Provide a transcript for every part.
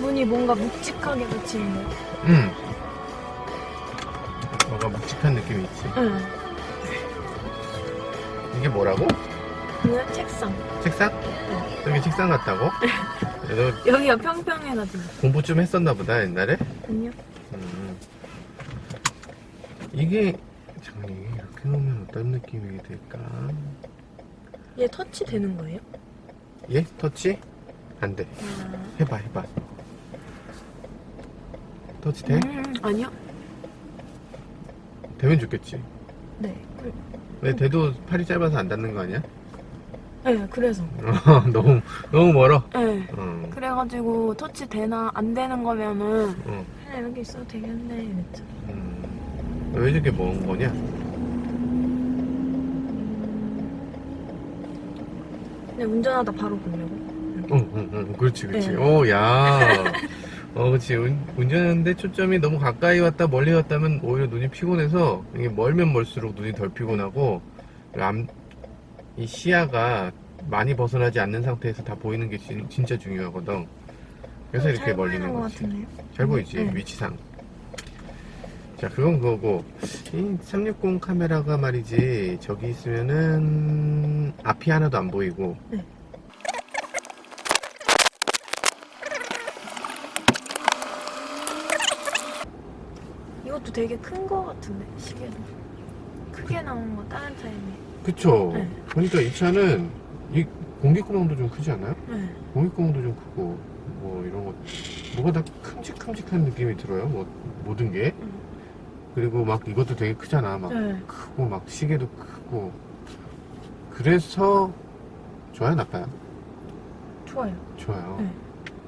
문이 뭔가 묵직하게 닫히는데. 응. 뭔가 묵직한 느낌이 있지. 응. 이게 뭐라고? 이건 책상. 책상? 여기 책상 같다고? 너 여기가 평평해가지고. 공부 좀 했었나 보다 옛날에? 아니요? 음. 이게 잠깐 이게 이렇게 놓으면 어떤 느낌이 될까? 얘 터치 되는 거예요? 예? 터치? 안 돼. 아. 해봐 해봐. 터치 돼? 음, 아니요? 되면 좋겠지. 네. 그- 왜 돼도 팔이 짧아서 안 닿는 거 아니야? 네, 그래서. 너무 너무 멀어. 네. 어. 그래가지고 터치 되나 안 되는 거면은 어. 그냥 여기 있어도 되겠네 이랬죠. 음. 왜 이렇게 먼 거냐? 그냥 운전하다 바로 보려고. 응, 응, 응, 그렇지, 그렇지. 네. 오, 야. 어, 그렇지. 운, 운전하는데 초점이 너무 가까이 왔다 멀리 왔다면 오히려 눈이 피곤해서 이게 멀면 멀수록 눈이 덜 피곤하고 암, 이 시야가 많이 벗어나지 않는 상태에서 다 보이는 게 진, 진짜 중요하거든. 그래서 이렇게 잘 멀리는 보이는 것 거지. 같은데요? 잘 보이지, 네. 위치상. 자, 그건 그거고. 이 360 카메라가 말이지, 저기 있으면은 앞이 하나도 안 보이고. 네. 이것도 되게 큰 거 같은데 시계도 크게 나온 거 다른 차이네. 그쵸. 네. 그러니까 이 차는 이 공기구멍도 좀 크지 않아요? 네. 공기구멍도 좀 크고 뭐 이런 거 뭐가 다 큼직큼직한 느낌이 들어요. 뭐 모든 게 음. 그리고 막 이것도 되게 크잖아. 막 네. 크고 막 시계도 크고 그래서 좋아요, 나빠요? 좋아요. 좋아요. 네.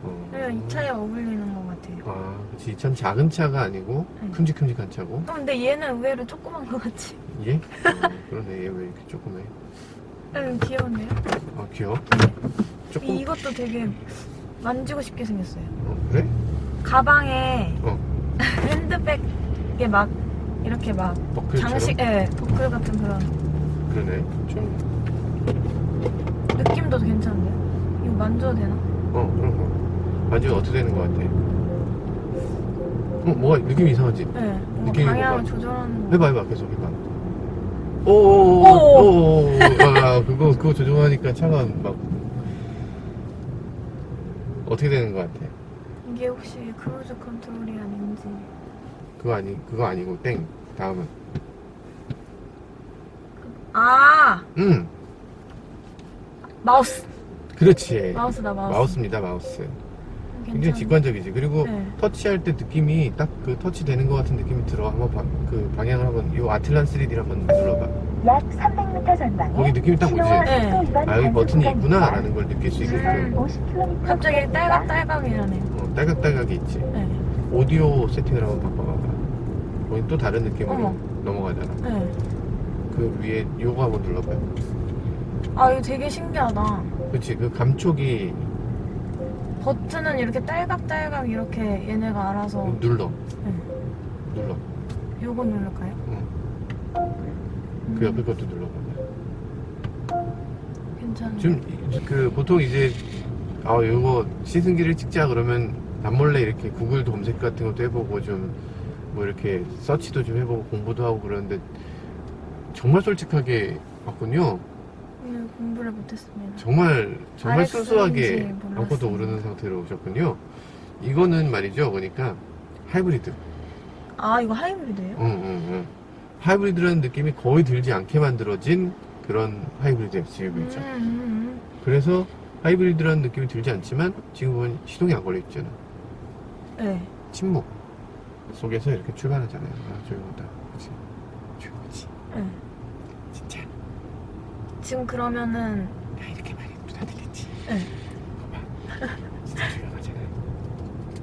어. 그냥 이 차에 어울리는 것 같아요. 아, 그치. 참 작은 차가 아니고 네. 큼직큼직한 차고. 어, 근데 얘는 의외로 조그만 것 같지. 얘? 어, 그러네. 얘 왜 이렇게 조그매? 음, 귀여운데요? 아, 귀여워. 조금. 이것도 되게 만지고 싶게 생겼어요. 어, 그래? 가방에 어. 핸드백에 막 이렇게 막 버클처럼? 장식, 예, 버클 같은 그런 그러네. 좀 느낌도 괜찮은데요? 이거 만져도 되나? 어, 그런 거. 만지면 어떻게 되는 것 같아? 어, 뭐가 느낌이 이상하지? 네. 뭔가 느낌이 방향을 뭐가? 조절하는 거. 해봐, 해봐, 계속 해봐. 오오오오오오 아, 그거, 그거 조종하니까 차가 막 어떻게 되는 것 같아? 이게 혹시 크루즈 컨트롤이 아닌지. 그거 아니, 그거 아니고 땡. 다음은. 아! 음, 마우스! 그렇지. 마우스다, 마우스. 마우스입니다, 마우스. 굉장히 괜찮네. 직관적이지. 그리고 네. 터치할 때 느낌이 딱 그 터치 되는 것 같은 느낌이 들어. 한번 봐, 그 방향을 한번, 요 아틀란 3D를 한번 눌러봐. 약 300m 전방에 거기 느낌이 딱 오지? 네. 아, 여기 버튼이 있구나, 라는 걸 느낄 수 있게끔. 50km 갑자기 딸깍딸깍이라네요. 어, 딸깍딸깍이 있지. 네. 오디오 세팅을 한번 바꿔봐봐. 거기 또 다른 느낌으로 어머. 넘어가잖아. 네. 그 위에 요거 한번 눌러봐요. 아, 이거 되게 신기하다. 그치, 그 감촉이 버튼은 이렇게 딸깍딸깍 이렇게 얘네가 알아서. 눌러. 네. 눌러. 요거 누를까요? 응. 그 옆에 것도 눌러봐봐. 괜찮아요. 지금 이- 그 보통 이제 아 이거 시승기를 찍자 그러면 남몰래 이렇게 구글 검색 같은 것도 해보고 좀 뭐 이렇게 서치도 좀 해보고 공부도 하고 그러는데 정말 솔직하게 봤군요. 네, 공부를 못했습니다. 정말 정말 RX 순수하게. 아무것도 모르는 상태로 오셨군요. 이거는 말이죠, 보니까 하이브리드. 아, 이거 하이브리드예요? 응, 응, 응. 하이브리드라는 느낌이 거의 들지 않게 만들어진 그런 하이브리드 SUV죠. 음, 음, 그래서 하이브리드라는 느낌이 들지 않지만 지금 보면 시동이 안 걸려 있잖아. 음. 네. 침묵 속에서 이렇게 출발하잖아요. 아, 조용하다. 그치? 조용하지. 네. 진짜. 지금 그러면은 야, 이렇게 말해도 다 들리지. 네. 봐봐. 진짜 조용하잖아.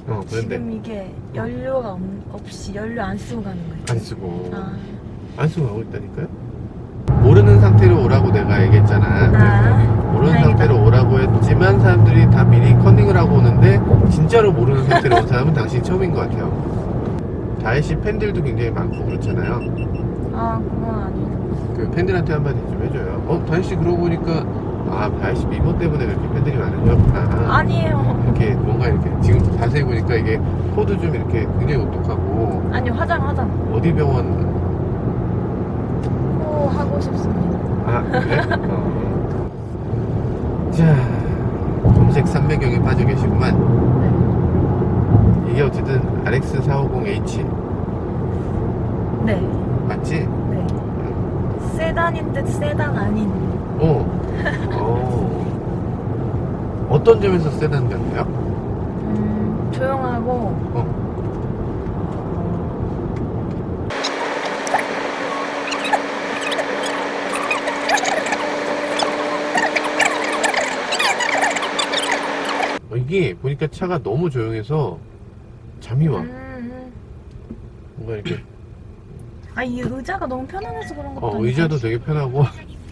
어, 그런데 지금 이게 연료가 없, 없이 연료 안 쓰고 가는 거예요. 안 쓰고. 아, 안 쓰고 가고 있다니까요? 모르는 상태로 오라고 내가 얘기했잖아. 아, 모르는 다행이다. 상태로 오라고 했지만 사람들이 다 미리 컨닝을 하고 오는데 진짜로 온 사람은 당신이 처음인 것 같아요. 다혜씨 팬들도 굉장히 많고 그렇잖아요. 아 그건 아니에요. 그 팬들한테 한마디 좀 해줘요. 어, 다현씨 그러고 보니까, 아, 다현씨 미모 때문에 그렇게 팬들이 많은 거였구나. 아니에요. 이렇게 뭔가 이렇게, 지금 자세히 보니까 이게 코도 좀 이렇게 굉장히 오똑하고, 아니 화장 화장. 어디 병원, 코 하고 싶습니다. 아, 그래? 어. 자, 검색 삼매경에 빠져 계시구만. 이게 어쨌든 RX450H 네. 맞지? 네. 세단인 듯 세단 아닌. 어. 어. 어떤 점에서 세단 같나요? 음, 조용하고 어. 어, 이게 보니까 차가 너무 조용해서 잠이 와. 음, 뭔가 이렇게 아 이 의자가 너무 편안해서 그런 것도 어, 아니고. 의자도 되게 편하고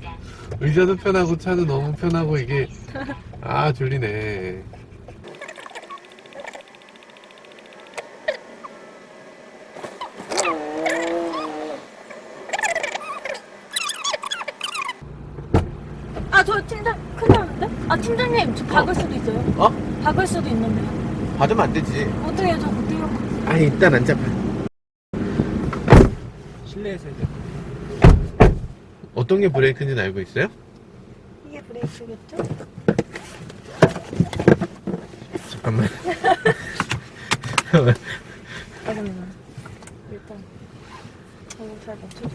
의자도 편하고 차도 너무 편하고 이게 아 졸리네. 아 저 팀장 큰일 났는데? 아 팀장님 저 박을 수도 있어요. 어? 박을 수도 있는데요. 받으면 안 되지. 어떻게 해요? 저못 해요. 아 일단 앉아봐. 실내에서 이제 어떤 게 브레이크인지는 알고 있어요? 이게 브레이크겠죠? 잠깐만. 아 잠깐만. 일단 잘 맞춰줘.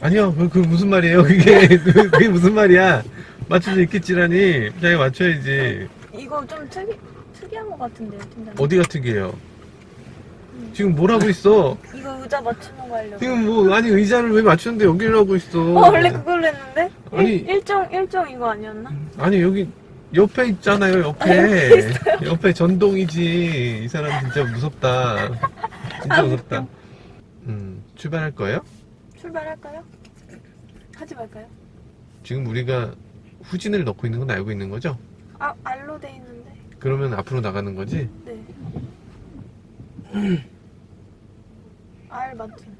아니요, 그, 그 무슨 말이에요? 그게 그게 무슨 말이야? 맞춰져 있겠지라니. 자기 맞춰야지. 이거 좀 특이 특이한 것 같은데요, 팀장님. 어디가 특이해요? 지금 뭘 하고 있어? 이거 의자 맞추는 거 하려고. 지금 뭐 아니 의자를 왜 맞추는데 여기를 하고 있어? 어 원래 그걸로 했는데? 아니. 일, 일정 일정 이거 아니었나? 아니 여기 옆에 있잖아요 옆에 옆에 전동이지 이 사람 진짜 무섭다 진짜 무섭다 음 출발할 거예요? 출발할까요? 하지 말까요? 지금 우리가 후진을 넣고 있는 건 알고 있는 거죠? 아 알로 돼 있는데. 그러면 앞으로 나가는 거지? 네. 알 맞춤.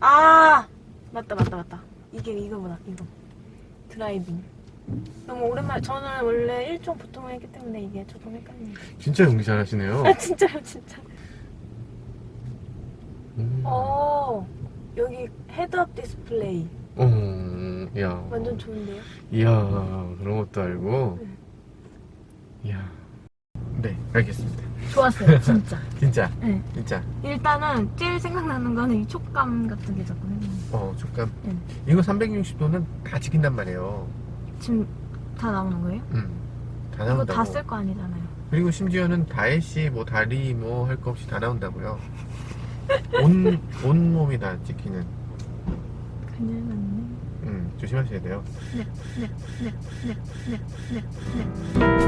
아 맞다 맞다 맞다. 이게 이거보다 이거 드라이빙. 너무 오랜만에 저는 원래 일종 보통을 했기 때문에 이게 조금 헷갈리네요. 진짜 연기 잘하시네요 아 진짜요 진짜. 음. 어 여기 헤드업 디스플레이 어, 야 완전 좋은데요? 이야 그런 것도 알고 이야 네 알겠습니다 좋았어요 진짜. 진짜 네. 진짜 일단은 제일 생각나는 거는 이 촉감 같은 게 자꾸 생각나요. 어 촉감 응. 이거 360도는 다 지킨단 말이에요 지금 다 나오는 거예요? 음, 다 이거 나온다고 다 쓸 거 아니잖아요. 그리고 심지어는 다혜씨 뭐 다리 뭐 할 거 없이 다 나온다고요. 온, 온 몸이 다 찍히는. 큰일 났네. 음, 조심하셔야 돼요. 네, 네, 네, 네, 네, 네, 네.